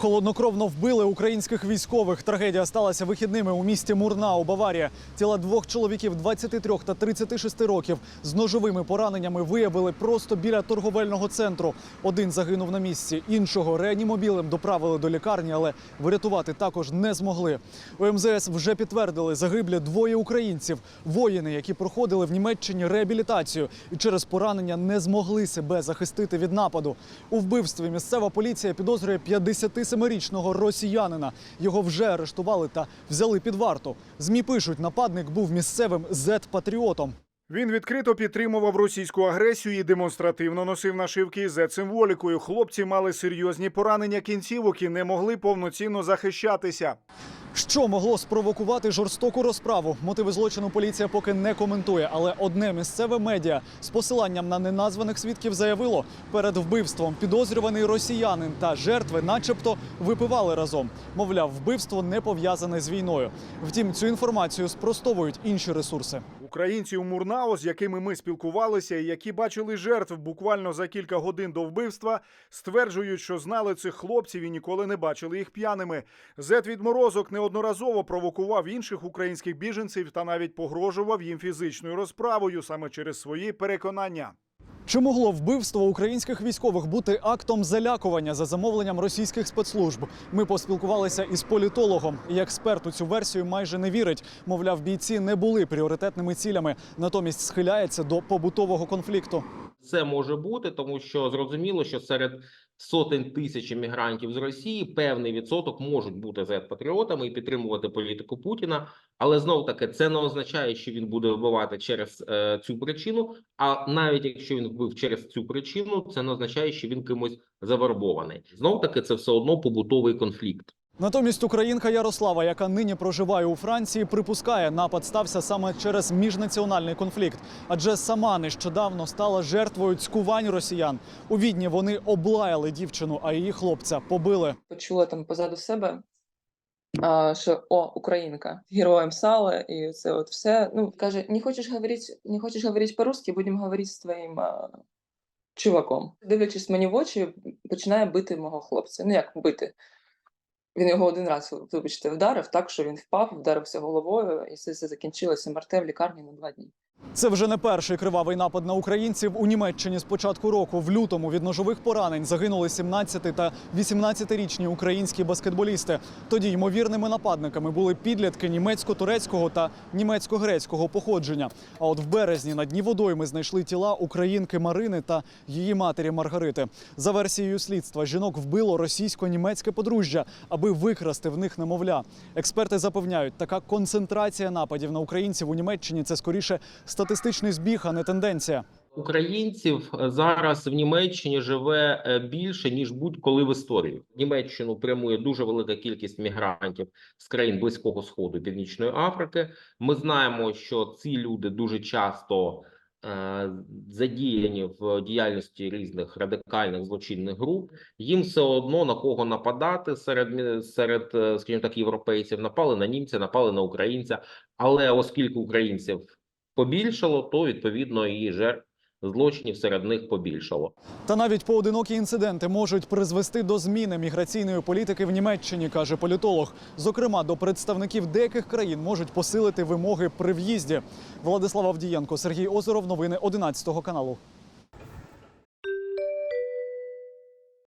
Холоднокровно вбили українських військових. Трагедія сталася вихідними у місті Мурнау, Баварія. Тіла двох чоловіків 23 та 36 років з ножовими пораненнями виявили просто біля торговельного центру. Один загинув на місці, іншого реанімобілем доправили до лікарні, але врятувати також не змогли. У МЗС вже підтвердили загиблі двоє українців, воїни, які проходили в Німеччині реабілітацію і через поранення не змогли себе захистити від нападу. У вбивстві місцева поліція підозрює 57-річного росіянина. Його вже арештували та взяли під варту. Змі пишуть, нападник був місцевим зет-патріотом. Він відкрито підтримував російську агресію і демонстративно носив нашивки з символікою. Хлопці мали серйозні поранення кінцівок і не могли повноцінно захищатися. Що могло спровокувати жорстоку розправу? Мотиви злочину поліція поки не коментує, але одне місцеве медіа з посиланням на неназваних свідків заявило, перед вбивством підозрюваний росіянин та жертви, начебто, випивали разом. Мовляв, вбивство не пов'язане з війною. Втім, цю інформацію спростовують інші ресурси. Українці у Мурнао, з якими ми спілкувалися, і які бачили жертв буквально за кілька годин до вбивства, стверджують, що знали цих хлопців і ніколи не бачили їх п'яними. Зет відморозок неодноразово провокував інших українських біженців та навіть погрожував їм фізичною розправою саме через свої переконання. Чи могло вбивство українських військових бути актом залякування за замовленням російських спецслужб? Ми поспілкувалися із політологом, і експерт у цю версію майже не вірить. Мовляв, бійці не були пріоритетними цілями, натомість схиляється до побутового конфлікту. Це може бути, тому що зрозуміло, що серед сотень тисяч іммігрантів з Росії певний відсоток можуть бути зет-патріотами і підтримувати політику Путіна. Але знов таки це не означає, що він буде вбивати через е, цю причину. А навіть якщо він вбив через цю причину, це не означає, що він кимось завербований. Знов таки, це все одно побутовий конфлікт. Натомість українка Ярослава, яка нині проживає у Франції, припускає, напад стався саме через міжнаціональний конфлікт, адже сама нещодавно стала жертвою цькувань росіян. У відні вони облаяли дівчину, а її хлопця побили. почула там позаду себе, що о, українка, героєм сала, і це от все. Ну, каже: не хочеш говорити, не хочеш говорити по-русски, будемо говорити з твоїм чуваком. Дивлячись мені в очі, починає бити мого хлопця. Ну як бити? Він його один раз, вибачте, вдарив так, що він впав, вдарився головою, і це все закінчилося МРТ в лікарні на два дні. Це вже не перший кривавий напад на українців у Німеччині з початку року. В лютому від ножових поранень загинули 17 та 18-річні українські баскетболісти. Тоді ймовірними нападниками були підлітки німецько-турецького та німецько-грецького походження. А от в березні на дні водойми знайшли тіла українки Марини та її матері Маргарити. За версією слідства, жінок вбило російсько-німецьке подружжя, аби викрасти в них немовля. Експерти запевняють, така концентрація нападів на українців у Німеччині це скоріше статистичний збіг, а не тенденція. Українців е, зараз в Німеччині живе е, більше ніж будь-коли в історії. Німеччину прямує дуже велика кількість мігрантів з країн близького сходу Північної Африки. Ми знаємо, що ці люди дуже часто е, задіяні в діяльності різних радикальних злочинних груп. Їм все одно на кого нападати серед серед, е, скажімо так, європейців. Напали на німця, напали на українця. Але оскільки українців побільшало, то відповідно і жертв злочинів серед них побільшало. Та навіть поодинокі інциденти можуть призвести до зміни міграційної політики в Німеччині, каже політолог. Зокрема, до представників деяких країн можуть посилити вимоги при в'їзді. Владислав Авдієнко, Сергій Озеров. Новини 11 каналу.